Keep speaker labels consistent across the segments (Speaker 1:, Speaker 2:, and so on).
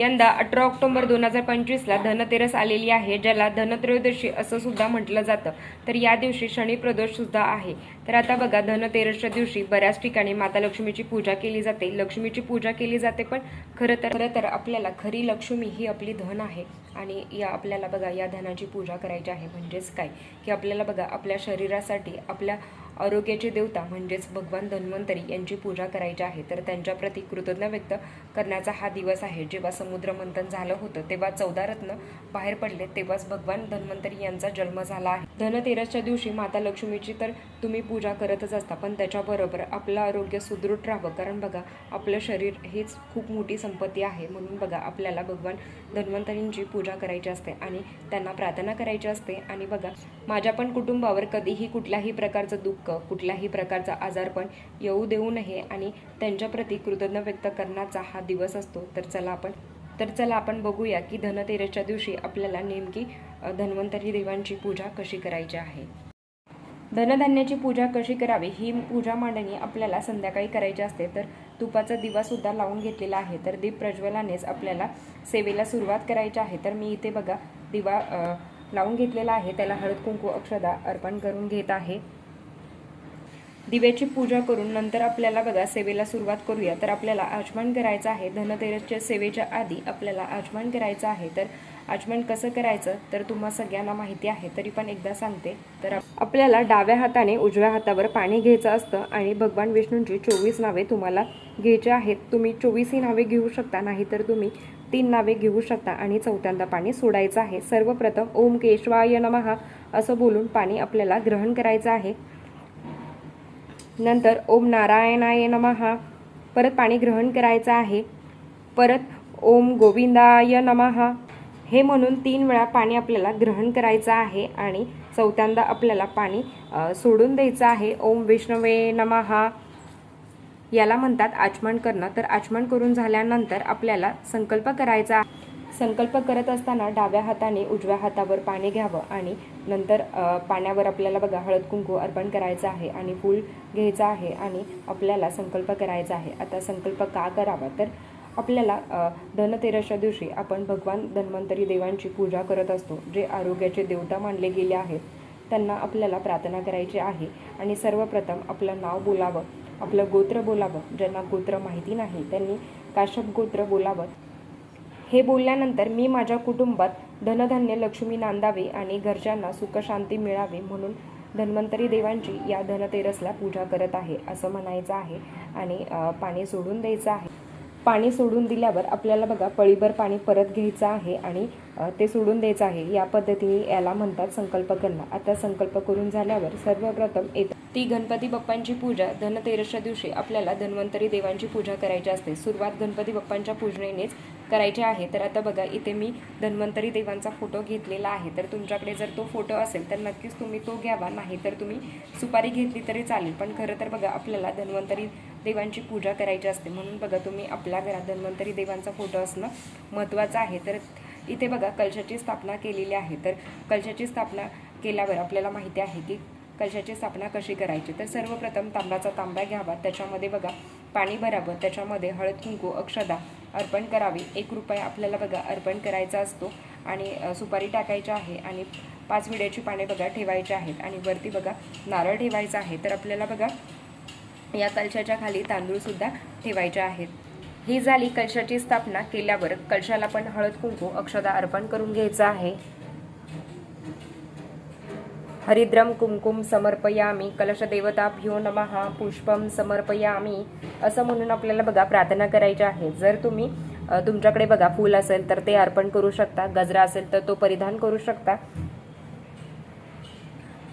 Speaker 1: यंदा अठरा ऑक्टोबर दोन हजार पंचवीसला धनतेरस आलेली आहे ज्याला धनत्रयोदशी असं सुद्धा म्हटलं जातं. तर या दिवशी शनी प्रदोष सुद्धा आहे. तर आता बघा धनतेरसच्या दिवशी बऱ्याच ठिकाणी माता लक्ष्मीची पूजा केली जाते. लक्ष्मीची पूजा केली जाते पण खरं तर खरं तर आपल्याला खरी लक्ष्मी ही आपली धन आहे. आणि या आपल्याला बघा या धनाची पूजा करायची आहे. म्हणजेच काय? की आपल्याला बघा आपल्या शरीरासाठी आपल्या आरोग्याचे देवता म्हणजेच भगवान धन्वंतरी यांची पूजा करायची आहे. तर त्यांच्याप्रती कृतज्ञ व्यक्त करण्याचा हा दिवस आहे. जेव्हा समुद्र मंथन झालं होतं तेव्हा चौदा रत्न बाहेर पडले तेव्हाच भगवान धन्वंतरी यांचा जन्म झाला आहे. धनतेरसच्या दिवशी माता लक्ष्मीची तर तुम्ही पूजा करतच असता पण त्याच्याबरोबर आपलं आरोग्य सुदृढ राहावं. कारण बघा आपलं शरीर हेच खूप मोठी संपत्ती आहे. म्हणून बघा आपल्याला भगवान धन्वंतरींची पूजा करायची असते आणि त्यांना प्रार्थना करायची असते. आणि बघा माझ्या पण कुटुंबावर कधीही कुठल्याही प्रकारचं दुःख कुठल्याही प्रकारचा आजारपण येऊ देऊ नये आणि त्यांच्याप्रती कृतज्ञ व्यक्त करण्याचा हा दिवस असतो. तर चला आपण तर चला आपण बघूया की धनतेरसच्या दिवशी आपल्याला नेमकी धन्वंतरी देवांची पूजा कशी करायची आहे. धनधान्याची पूजा कशी करावी ही पूजा मांडणी आपल्याला संध्याकाळी करायची असते. तर तुपाचा दिवा सुद्धा लावून घेतलेला आहे. तर दीप प्रज्वलानेच आपल्याला सेवेला सुरुवात करायची आहे. तर मी इथे बघा दिवा लावून घेतलेला आहे. त्याला हळद कुंकू अक्षदा अर्पण करून घेत आहे. दिव्याची पूजा करून नंतर आपल्याला बघा सेवेला सुरुवात करूया. तर आपल्याला आचमन करायचं आहे. धनतेरसच्या सेवेच्या आधी आपल्याला आचमन करायचं आहे. तर आचमन कसं करायचं? तर तुम्हा सगळ्यांना माहिती आहे. तरी पण एकदा सांगते. तर आपल्याला डाव्या हाताने उजव्या हातावर पाणी घ्यायचं असतं आणि भगवान विष्णूंची चोवीस नावे तुम्हाला घ्यायची आहेत. तुम्ही चोवीसही नावे घेऊ शकता नाही तर तुम्ही तीन नावे घेऊ शकता आणि चौथ्यांदा पाणी सोडायचं आहे. सर्वप्रथम ओम केशवाय नमहा असं बोलून पाणी आपल्याला ग्रहण करायचं आहे. नंतर ओम नारायणाय नमः. परत पाणी ग्रहण करायचं आहे. परत ओम गोविंदाय नमः. हे म्हणून तीन वेळा पाणी आपल्याला ग्रहण करायचं आहे आणि चौथ्यांदा आपल्याला पाणी सोडून द्यायचं आहे. ओम विष्णवे नमहा याला म्हणतात आचमन करणं. तर आचमन करून झाल्यानंतर आपल्याला संकल्प करायचा आहे. संकल्प करत असताना डाव्या हाताने उजव्या हातावर पाणी घ्यावं आणि नंतर पाण्यावर आपल्याला बघा हळद कुंकू अर्पण करायचं आहे आणि फूल घ्यायचं आहे आणि आपल्याला संकल्प करायचा आहे. आता संकल्प का करावा? तर आपल्याला धनतेरसच्या दिवशी आपण भगवान धन्वंतरी देवांची पूजा करत असतो जे आरोग्याचे देवता मानले गेले आहेत त्यांना आपल्याला प्रार्थना करायची आहे आणि सर्वप्रथम आपलं नाव बोलावं आपलं गोत्र बोलावं. ज्यांना गोत्र माहिती नाही त्यांनी काश्यप गोत्र बोलावं. हे बोलल्यानंतर मी माझ्या कुटुंबात धनधान्य लक्ष्मी नांदावे आणि घरच्यांना सुखशांती मिळावी म्हणून धन्वंतरी देवांची या धनतेरसला पूजा करत आहे असं म्हणायचं आहे आणि पाणी सोडून द्यायचं आहे. पाणी सोडून दिल्यावर आपल्याला बघा पळीभर पाणी परत घ्यायचं आहे आणि ते सोडून द्यायचं आहे. या पद्धतीने याला म्हणतात संकल्प करणं आता संकल्प करून झाल्यावर सर्वप्रथम येत ती गणपती बाप्पांची पूजा धनतेरसच्या दिवशी आपल्याला धन्वंतरी देवांची पूजा करायची असते. सुरुवात गणपती बाप्पांच्या पूजनेनेच करायची आहे. तर आता बघा इथे मी धन्वंतरी देवांचा फोटो घेतलेला आहे. तर तुमच्याकडे जर तो फोटो असेल तर नक्कीच तुम्ही तो घ्यावा. नाही तर तुम्ही सुपारी घेतली तरी चालेल. पण खरं तर बघा आपल्याला धन्वंतरी देवांची पूजा करायची असते. म्हणून बघा तुम्ही आपल्या घरात धन्वंतरी देवांचा फोटो असणं महत्त्वाचं आहे. तर इथे बघा कलशाची स्थापना केलेली आहे. तर कलशाची स्थापना केल्यावर आपल्याला माहिती आहे की कलशाची स्थापना कशी करायची? तर सर्वप्रथम तांब्याचा तांबा घ्यावा. त्याच्यामध्ये बघा पाणी भरावं. त्याच्यामध्ये हळद कुंकू अक्षदा अर्पण करावी. एक रुपया आपल्याला बघा अर्पण करायचा असतो आणि सुपारी टाकायची आहे आणि पाच विड्याची पाने बघा ठेवायची आहेत आणि वरती बघा नारळ ठेवायचा आहे. तर आपल्याला बघा या कलशाच्या खाली तांदूळसुद्धा ठेवायचे आहेत. ही झाली कलशाची स्थापना केल्यावर कलशाला पण हळद कुंकू अक्षदा अर्पण करून घ्यायचं आहे. हरिद्रम कुमकुम समर्पयामी कलशदेवताभ्यो नमः पुष्पम समर्पयामी असं म्हणून आपल्याला बघा प्रार्थना करायची आहे. जर तुम्ही तुमच्याकडे बघा फूल असेल तर ते अर्पण करू शकता गजरा असेल तर तो परिधान करू शकता.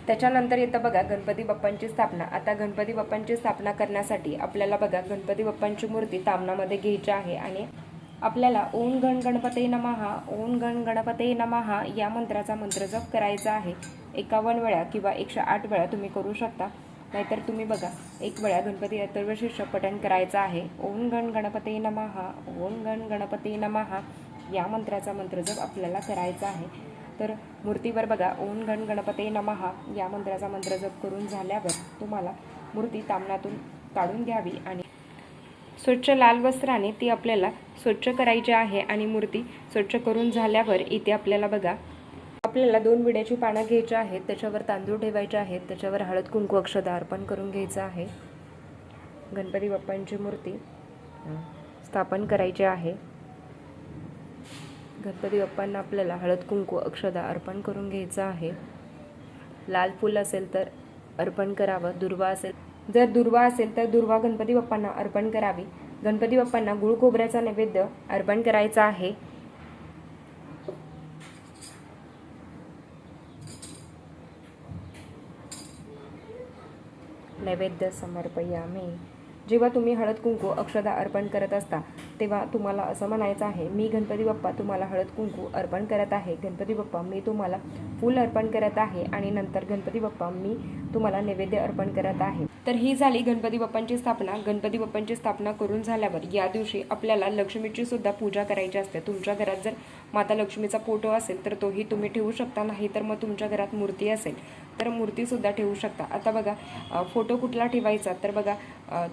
Speaker 1: त्याच्यानंतर येतं बघा गणपती बाप्पांची स्थापना. आता गणपती बाप्पांची स्थापना करण्यासाठी आपल्याला बघा गणपती बाप्पांची मूर्ती तामणामध्ये घ्यायची आहे आणि आपल्याला ओम गण गणपते नमहा ओम गण गणपते नमहा या मंत्राचा मंत्र जप करायचा आहे. एकावन्न वेळा किंवा एकशे आठ वेळा तुम्ही करू शकता. नाहीतर तुम्ही बघा एक वेळा गणपती अथर्वशीर्ष पठण करायचं आहे. ओम गण गणपते नमहा ओम गण गणपते नमहा या मंत्राचा मंत्र जप आपल्याला करायचा आहे. तर मूर्तीवर बघा ओम गण गणपते नमहा या मंत्राचा मंत्र जप करून झाल्यावर तुम्हाला मूर्ती तामनातून काढून घ्यावी आणि स्वच्छ लाल वस्त्राने ती आपल्याला स्वच्छ करायची आहे आणि मूर्ती स्वच्छ करून झाल्यावर इथे आपल्याला बघा. आपल्याला दोन विड्याची पानं घ्यायची आहेत त्याच्यावर तांदूळ ठेवायचे आहेत त्याच्यावर हळद कुंकू अक्षदा अर्पण करून घ्यायचं आहे. गणपती बाप्पांची मूर्ती स्थापन करायची आहे. गणपती बाप्पांना आपल्याला हळद कुंकू अक्षदा अर्पण करून घ्यायचं आहे. लाल फूल असेल तर अर्पण करावं दुर्वा असेल जर दुर्वा असेल तर दुर्वा गणपती बाप्पांना अर्पण करावी. गणपती बाप्पांना गुळ खोबऱ्याचा नैवेद्य अर्पण करायचा आहे. नैवेद्य समर्पयामी. जेव्हा तुम्ही हळद कुंकू अक्षदा अर्पण करत असता तेव्हा तुम्हाला असं म्हणायचं आहे मी गणपती बाप्पा तुम्हाला हळद कुंकू अर्पण करत आहे. गणपती बाप्पा मी तुम्हाला फूल अर्पण करत आहे आणि नंतर गणपती बाप्पा मी तुम्हाला नैवेद्य अर्पण करत आहे. तर ही झाली गणपती बाप्पांची स्थापना. गणपती बाप्पांची स्थापना करून झाल्यावर या दिवशी आपल्याला लक्ष्मीची सुद्धा पूजा करायची असते. तुमच्या घरात जर माता लक्ष्मीचा फोटो असेल तर तोही तुम्ही ठेवू शकता. नाही तर मग तुमच्या घरात मूर्ती असेल तर मूर्तीसुद्धा ठेवू शकता. आता बघा फोटो कुठला ठेवायचा? तर बघा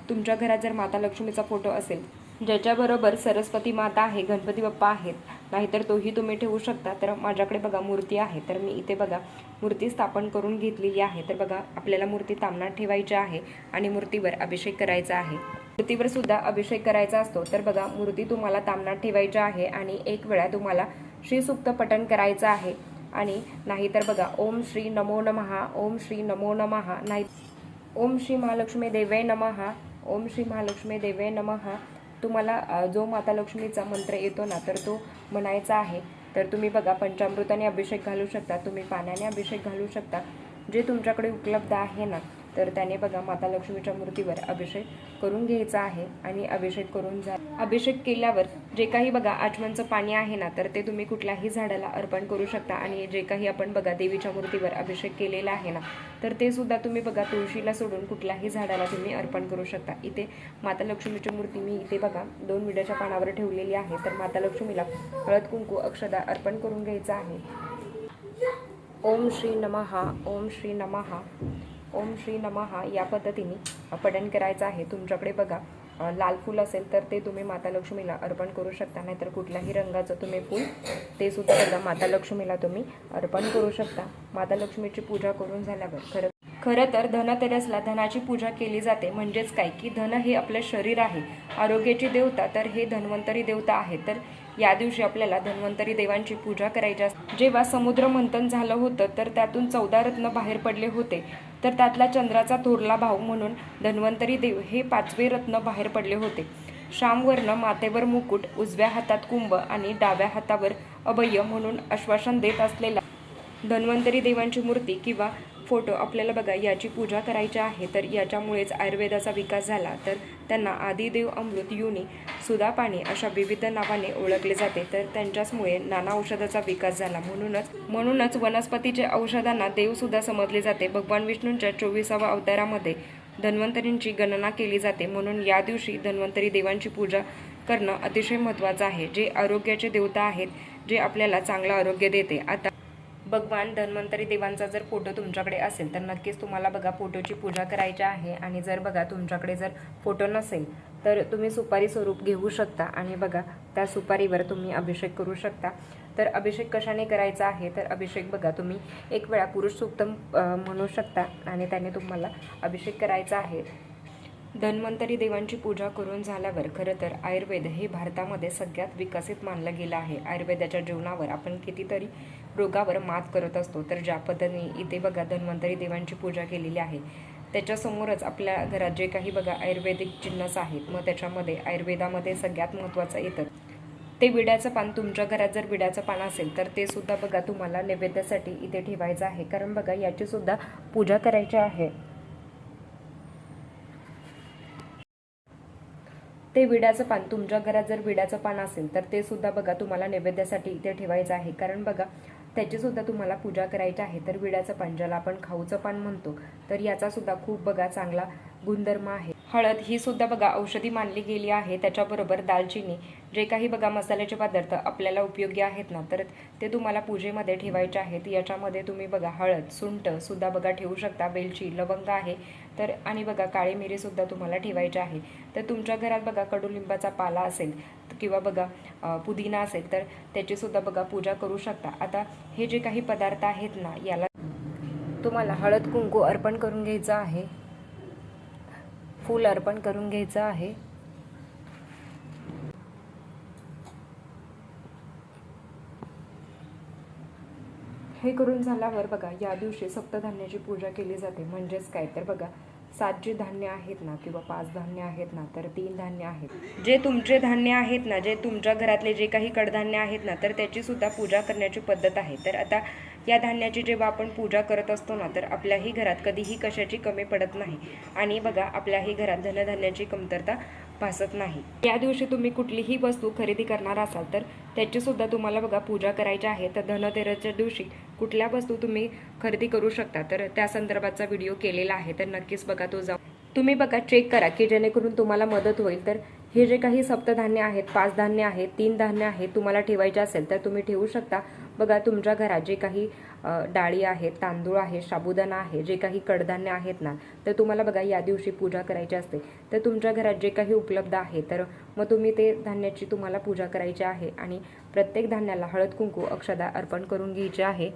Speaker 1: तुमच्या घरात जर माता लक्ष्मीचा फोटो असेल ज्याच्याबरोबर सरस्वती माता आहे गणपती बाप्पा आहेत नाहीतर तोही तुम्ही ठेवू शकता. तर माझ्याकडे बघा मूर्ती आहे. तर मी इथे बघा मूर्ती स्थापन करून घेतलेली आहे. तर बघा आपल्याला मूर्ती तामणात ठेवायची आहे आणि मूर्तीवर अभिषेक करायचा आहे. मूर्तीवर सुद्धा अभिषेक करायचा असतो. तर बघा मूर्ती तुम्हाला तामणात ठेवायची आहे आणि एक वेळा तुम्हाला श्रीसुक्त पठण करायचं आहे. आणि नाहीतर बघा ओम श्री नमो नमहा ओम श्री नमो नमहा नाही ओम श्री महालक्ष्मी देवे नमहा ओम श्री महालक्ष्मी देवे नमहा तुम्हाला जो माता लक्ष्मीचा मंत्र येतो ना तर तो म्हणायचा आहे. तर तुम्ही बघा पंचामृताने अभिषेक घालू शकता तुम्ही पाण्याने अभिषेक घालू शकता. जे तुमच्याकडे उपलब्ध आहे ना तर त्याने बघा माता लक्ष्मीच्या मूर्तीवर अभिषेक करून घ्यायचा आहे आणि अभिषेक करून जा अभिषेक केल्यावर जे काही बघा आचमनचं पाणी आहे ना तर ते तुम्ही कुठल्याही झाडाला अर्पण करू शकता आणि जे काही आपण बघा देवीच्या मूर्तीवर अभिषेक केलेला आहे ना तर ते सुद्धा तुम्ही बघा तुळशीला सोडून कुठल्याही झाडाला तुम्ही अर्पण करू शकता. इथे माता लक्ष्मीची मूर्ती मी इथे बघा दोन विड्याच्या पानावर ठेवलेली आहे तर माता लक्ष्मीला हळद कुंकू अक्षदा अर्पण करून घ्यायचं आहे. ओम श्री नमहा ओम श्री नमहा ओम श्री नमहा या पद्धतीने पठण करायचं आहे. तुमच्याकडे बघा लाल फूल असेल तर ते तुम्ही माता लक्ष्मीला अर्पण करू शकता नाहीतर कुठल्याही रंगाचं तुम्ही फूल ते सुद्धा बघा माता लक्ष्मीला तुम्ही अर्पण करू शकता. माता लक्ष्मीची पूजा करून झाल्यावर खरं खरं तर धनतेरसला धनाची पूजा केली जाते. म्हणजेच काय? की धन हे आपलं शरीर आहे. आरोग्याची देवता तर हे धन्वंतरी देवता आहे तर या दिवशी आपल्याला धन्वंतरी देवांची पूजा करायची असते जेव्हा समुद्र मंथन झालं होतं तर त्यातून चौदा रत्न बाहेर पडले होते. तर त्यातला चंद्राचा थोरला भाऊ म्हणून धन्वंतरी देव हे पाचवे रत्न बाहेर पडले होते. श्यामवर्ण मातेवर मुकुट उजव्या हातात कुंभ आणि डाव्या हातावर अभय म्हणून आश्वासन देत असलेला धन्वंतरी देवांची मूर्ती किंवा फोटो आपल्याला बघा याची पूजा करायची आहे. तर याच्यामुळेच आयुर्वेदाचा विकास झाला. तर त्यांना आदिदेव अमृत युनी सुदापाणी अशा विविध नावाने ओळखले जाते. तर त्यांच्याचमुळे नाना औषधाचा विकास झाला. म्हणूनच म्हणूनच वनस्पतीच्या औषधांना देवसुद्धा समजले जाते. भगवान विष्णूंच्या चोवीसाव्या अवतारामध्ये धन्वंतरींची गणना केली जाते. म्हणून या दिवशी धन्वंतरी देवांची पूजा करणं अतिशय महत्त्वाचं आहे. जे आरोग्याचे देवता आहेत जे आपल्याला चांगलं आरोग्य देते. आता भगवान धन्वंतरी देवांचा जर फोटो तुमच्याकडे असेल तर नक्कीच तुम्हाला बघा फोटोची पूजा करायची आहे. आणि जर बघा तुमच्याकडे जर फोटो नसेल तर तुम्ही सुपारी स्वरूप घेऊ शकता आणि बघा त्या सुपारीवर तुम्ही अभिषेक करू शकता. तर अभिषेक कशाने करायचा आहे? तर अभिषेक बघा तुम्ही एक वेळा पुरुष सूक्तम म्हणू शकता आणि त्याने तुम्हाला अभिषेक करायचा आहे. धन्वंतरी देवांची पूजा करून झाल्यावर खरं तर आयुर्वेद हे भारतामध्ये सगळ्यात विकसित मानलं गेलं आहे. आयुर्वेदाच्या जीवनावर आपण कितीतरी रोगावर मात करत असतो तर ज्या पद्धतीने इथे बघा धन्वंतरी देवांची पूजा केलेली आहे त्याच्यासमोरच आपल्या घरात जे काही बघा आयुर्वेदिक जिन्नस आहेत मग त्याच्यामध्ये आयुर्वेदामध्ये सगळ्यात महत्त्वाचं येतं. ते विड्याचं पान तुमच्या घरात जर विड्याचं पान असेल तर ते सुद्धा बघा तुम्हाला नैवेद्यासाठी इथे ठेवायचं आहे. कारण बघा याची सुद्धा पूजा करायची आहे. ते विड्याचं पान तुमच्या घरात जर विड्याचं पान असेल तर ते सुद्धा बघा तुम्हाला नैवेद्यासाठी इथे ठेवायचं आहे. कारण बघा त्याची सुद्धा तुम्हाला पूजा करायची आहे. तर विड्याचं पान ज्याला आपण खाऊचं पान म्हणतो तर याचा सुद्धा खूप बघा चांगला गुणधर्म आहे. हळद ही सुद्धा बघा औषधी मानली गेली आहे. त्याच्याबरोबर दालचिनी जे काही बघा मसाल्याचे पदार्थ आपल्याला उपयोगी आहेत ना तर ते तुम्हाला पूजेमध्ये ठेवायचे आहेत. याच्यामध्ये तुम्ही बघा हळद सुंठ सुद्धा बघा ठेवू शकता. वेलची लवंग आहे तर आणि बघा काळी मिरीसुद्धा तुम्हाला ठेवायची आहे. तर तुमच्या घरात बघा कडुलिंबाचा पाला असेल किंवा बघा पुदिना असेल तर त्याचीसुद्धा बघा पूजा करू शकता. आता हे जे काही पदार्थ आहेत ना याला तुम्हाला हळद कुंकू अर्पण करून घ्यायचं आहे. फूल अर्पण करून घ्यायचं आहे. हे करून झाल्यावर बघा या दिवशी सप्तधान्याची पूजा केली जाते. म्हणजेच काय? तर बघा सात जे धान्य आहेत ना किंवा पाच धान्य आहेत ना तर तीन धान्य आहेत. जे तुमचे धान्य आहेत ना जे तुमच्या घरातले जे काही कडधान्य आहेत ना तर त्याची सुद्धा पूजा करण्याची पद्धत आहे. तर आता या धान्याची जेव्हा आपण पूजा करत असतो ना तर आपल्याही घरात कधीही कशाची कमी पडत नाही. आणि बघा आपल्याही घरात धनधान्याची कमतरता भासत नाही. या दिवशी तुम्ही कुठलीही वस्तू खरेदी करणार असाल तर त्याची सुद्धा तुम्हाला बघा पूजा करायची आहे. तर धनतेरसच्या दिवशी कुठल्या वस्तू तुम्ही खरेदी करू शकता तर त्या संदर्भाचा व्हिडिओ केलेला आहे तर नक्कीच बघा तो जाऊ तुम्ही बघा चेक करा की जेणेकरून तुम्हाला मदत होईल. तर हे जे काही सप्तधान्य आहेत पाच धान्य आहेत तीन धान्य आहेत तुम्हाला ठेवायचे असेल तर तुम्ही ठेवू शकता. बघा तुमच्या घरात जे काही डाळी आहेत तांदूळ आहे साबुदाणा आहे जे काही कडधान्य आहेत ना तर तुम्हाला बघा या दिवशी पूजा करायची असते. तर तुमच्या घरात जे काही उपलब्ध आहे तर मग तुम्ही ते धान्याची तुम्हाला पूजा करायची आहे आणि प्रत्येक धान्याला हळद कुंकू अक्षदा अर्पण करून घ्यायचे आहे.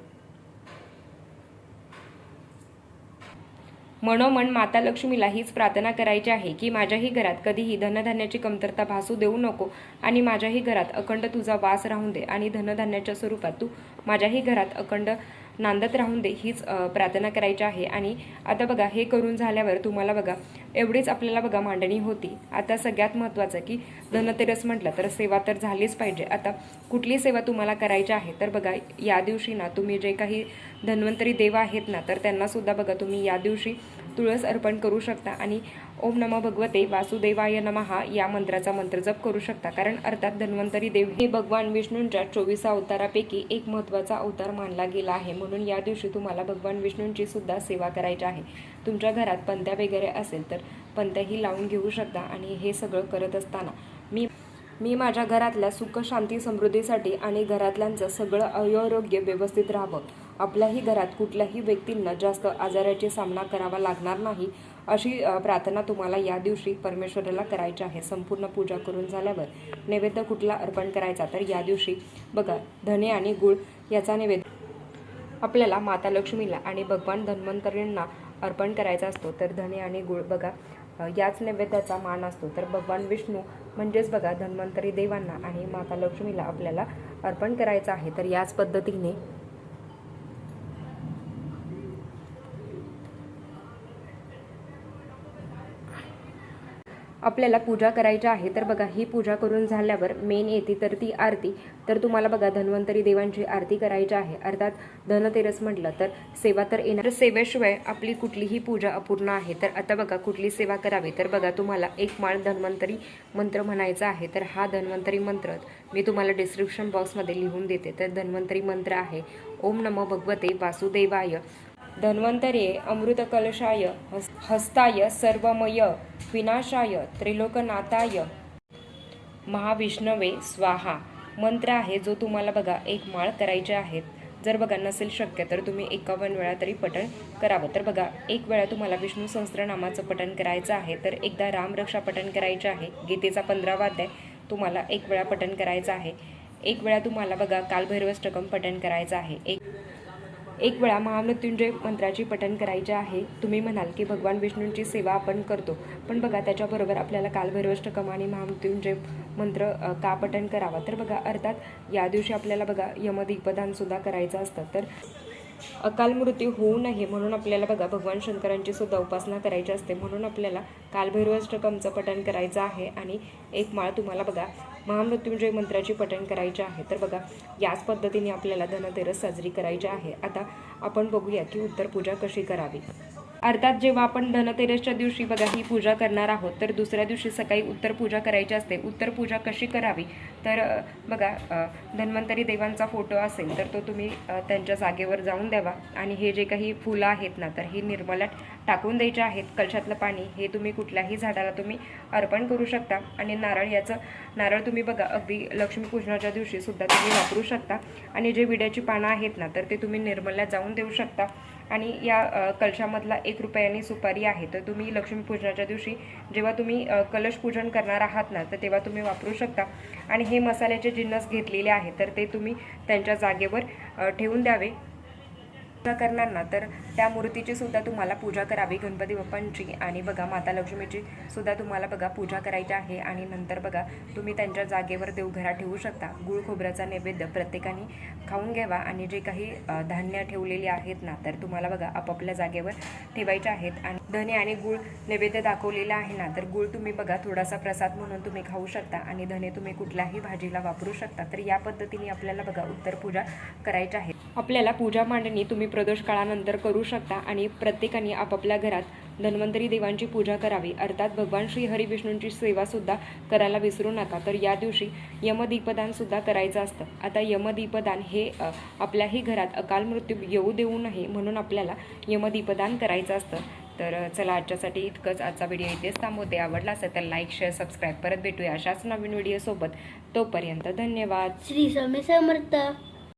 Speaker 1: मनोमन माता लक्ष्मीला हीच प्रार्थना करायची आहे की माझ्याही घरात कधीही धनधान्याची कमतरता भासू देऊ नको आणि माझ्याही घरात अखंड तुझा वास राहून दे आणि धनधान्याच्या स्वरूपात तू माझ्याही घरात अखंड नांदत राहून दे हीच प्रार्थना करायची आहे. आणि आता बघा हे करून झाल्यावर तुम्हाला बघा एवढीच आपल्याला बघा मांडणी होती. आता सगळ्यात महत्त्वाचं की धनतेरस म्हटलं तर सेवा तर झालीच पाहिजे. आता कुठली सेवा तुम्हाला करायची आहे? तर बघा या दिवशी ना तुम्ही जे काही धन्वंतरी देव आहेत ना तर त्यांनासुद्धा बघा तुम्ही या दिवशी तुळस अर्पण करू शकता. आणि ओम नम भगवते वासुदेवाय नमहा या मंत्राचा मंत्र जप करू शकता. कारण अर्थात धन्वंतरी देव हे भगवान विष्णूंच्या चोवीसा अवतारापैकी एक महत्त्वाचा अवतार मानला गेला आहे. म्हणून या दिवशी तुम्हाला भगवान विष्णूंची सुद्धा सेवा करायची आहे. तुमच्या घरात पंत्या वगैरे असेल तर पंत्याही लावून घेऊ शकता आणि हे सगळं करत असताना मी मी माझ्या घरातल्या सुख शांती समृद्धीसाठी आणि घरातल्यांचं सगळं आरोग्य व्यवस्थित राहावं. आपल्याही घरात कुठल्याही व्यक्तींना जास्त आजाराचा सामना करावा लागणार नाही. अशी प्रार्थना तुम्हाला या दिवशी परमेश्वराला करायची आहे. संपूर्ण पूजा करून झाल्यावर नैवेद्य कुठला अर्पण करायचा तर या दिवशी बघा धने आणि गुळ याचा नैवेद्य आपल्याला माता लक्ष्मीला आणि भगवान धन्वंतरींना अर्पण करायचा असतो. तर धने आणि गुळ बघा याच नैवेद्याचा मान असतो. तर भगवान विष्णू म्हणजेच बघा धन्वंतरी देवांना आणि माता लक्ष्मीला आपल्याला अर्पण करायचं आहे. तर याच पद्धतीने आपल्याला पूजा करायची आहे तर बघा ही पूजा करून झाल्यावर मेन येते तर ती आरती. तर तुम्हाला बघा धन्वंतरी देवांची आरती करायची आहे. अर्थात धनतेरस म्हटलं तर सेवा तर येणार. सेवेशिवाय आपली कुठलीही पूजा अपूर्ण आहे. तर आता बघा कुठली सेवा करावी? तर बघा तुम्हाला एक माळ धन्वंतरी मंत्र म्हणायचा आहे. तर हा धन्वंतरी मंत्र मी तुम्हाला डिस्क्रिप्शन बॉक्समध्ये लिहून देते. तर धन्वंतरी मंत्र आहे. ओम नमो भगवते वासुदेवाय. धन्वंतरे अमृतकलशाय हस- हस्ताय सर्वमय विनाशाय त्रिलोकनाथाय. महाविष्णवे स्वाहा. मंत्र आहे जो तुम्हाला बघा एक माळ करायचे आहेत. जर बघा नसेल शक्य तर तुम्ही एकावन्न वेळा तरी पठण करावं. तर बघा एक वेळा तुम्हाला विष्णू सहस्त्रनामाचं पठण करायचं आहे तर एकदा रामरक्षा पठण करायचे आहे. गीतेचा पंधरावा अध्याय तुम्हाला एक वेळा पठण करायचं आहे. एक वेळा तुम्हाला बघा कालभैरवष्टकम पठण करायचं आहे. एक एक वेळा महामृत्युंजय मंत्राची पठण करायचे आहे. तुम्ही म्हणाल की भगवान विष्णूंची सेवा आपण करतो. पण बघा त्याच्याबरोबर आपल्याला कालभैरवष्टकम आणि महामृत्युंजय मंत्र का पठण करावा? तर बघा अर्थात या दिवशी आपल्याला बघा यमदीपदान करायचं असतं. तर अकाल मृत्यू होऊ नये म्हणून आपल्याला बघा भगवान शंकरांची सुद्धा उपासना करायची असते. म्हणून आपल्याला कालभैरवाष्टकमचं पठण करायचं आहे. आणि एक माळ तुम्हाला बघा महामृत्युंजय मंत्राची पठण करायचे आहे. तर बघा याच पद्धतीने आपल्याला धनतेरस साजरी करायची आहे. आता आपण बघूया की उत्तर पूजा कशी करावी. अर्थात जेव्हा आपण धनतेरसच्या दिवशी बघा ही पूजा करणार आहोत तर दुसऱ्या दिवशी सकाळी उत्तर पूजा करायची असते. उत्तर पूजा कशी करावी? तर बघा धन्वंतरी देवांचा फोटो असेल तर तो तुम्ही त्यांच्या जागेवर जाऊन द्यावा. आणि हे जे काही फुलं आहेत ना तर ही निर्मलात टाकून द्यायचे आहेत. कलशातलं पाणी हे तुम्ही कुठल्याही झाडाला तुम्ही अर्पण करू शकता. आणि नारळ याचं नारळ तुम्ही बघा अगदी लक्ष्मीपूजनाच्या दिवशीसुद्धा तुम्ही वापरू शकता. आणि जे विड्याची पानं आहेत ना तर ते तुम्ही निर्मल्यात जाऊन देऊ शकता. आणि या कलशामधला एक रुपयाने सुपारी आहे. तर तुम्ही लक्ष्मीपूजनाच्या दिवशी जेव्हा तुम्ही कलश पूजन करणार आहात ना तर तेव्हा तुम्ही वापरू शकता. आणि हे मसाल्याचे जिन्नस घेतलेले आहे तर ते तुम्ही त्यांच्या जागेवर ठेवून द्यावे. पूजा करणार ना तर त्या मूर्तीची सुद्धा तुम्हाला पूजा करावी. गणपती बाप्पांची आणि बघा माता लक्ष्मीची सुद्धा तुम्हाला बघा पूजा करायची आहे. आणि नंतर बघा तुम्ही त्यांच्या जागेवर देवघरा ठेवू शकता. गुळ खोबऱ्याचा नैवेद्य प्रत्येकाने खाऊन घ्यावा. आणि जे काही धान्य ठेवलेली आहेत ना तर तुम्हाला बघा आपापल्या जागेवर ठेवायचे आहेत. आणि धने आणि गुळ नैवेद्य दाखवलेला आहे ना तर गुळ तुम्ही बघा थोडासा प्रसाद म्हणून तुम्ही खाऊ शकता. आणि धने तुम्ही कुठल्याही भाजीला वापरू शकता. तर या पद्धतीने आपल्याला बघा उत्तर पूजा करायची आहे. आपल्याला पूजा मांडणी तुम्ही प्रदोष काळानंतर करू शकता आणि प्रत्येकाने आपापल्या घरात धन्वंतरी देवांची पूजा करावी. अर्थात भगवान श्री हरिविष्णूंची सेवासुद्धा करायला विसरू नका. तर या दिवशी यमदीपदानसुद्धा करायचं असतं. आता यमदीपदान हे आपल्याही घरात अकाल मृत्यू येऊ देऊ नये म्हणून आपल्याला यमदीपदान करायचं असतं. तर चला आजच्यासाठी इतकंच. आजचा व्हिडिओ इथेच थांबवते. आवडला असेल तर लाईक शेअर सबस्क्राईब. परत भेटूया अशाच नवीन व्हिडिओसोबत. तोपर्यंत धन्यवाद.
Speaker 2: श्री स्वामी समर्थ.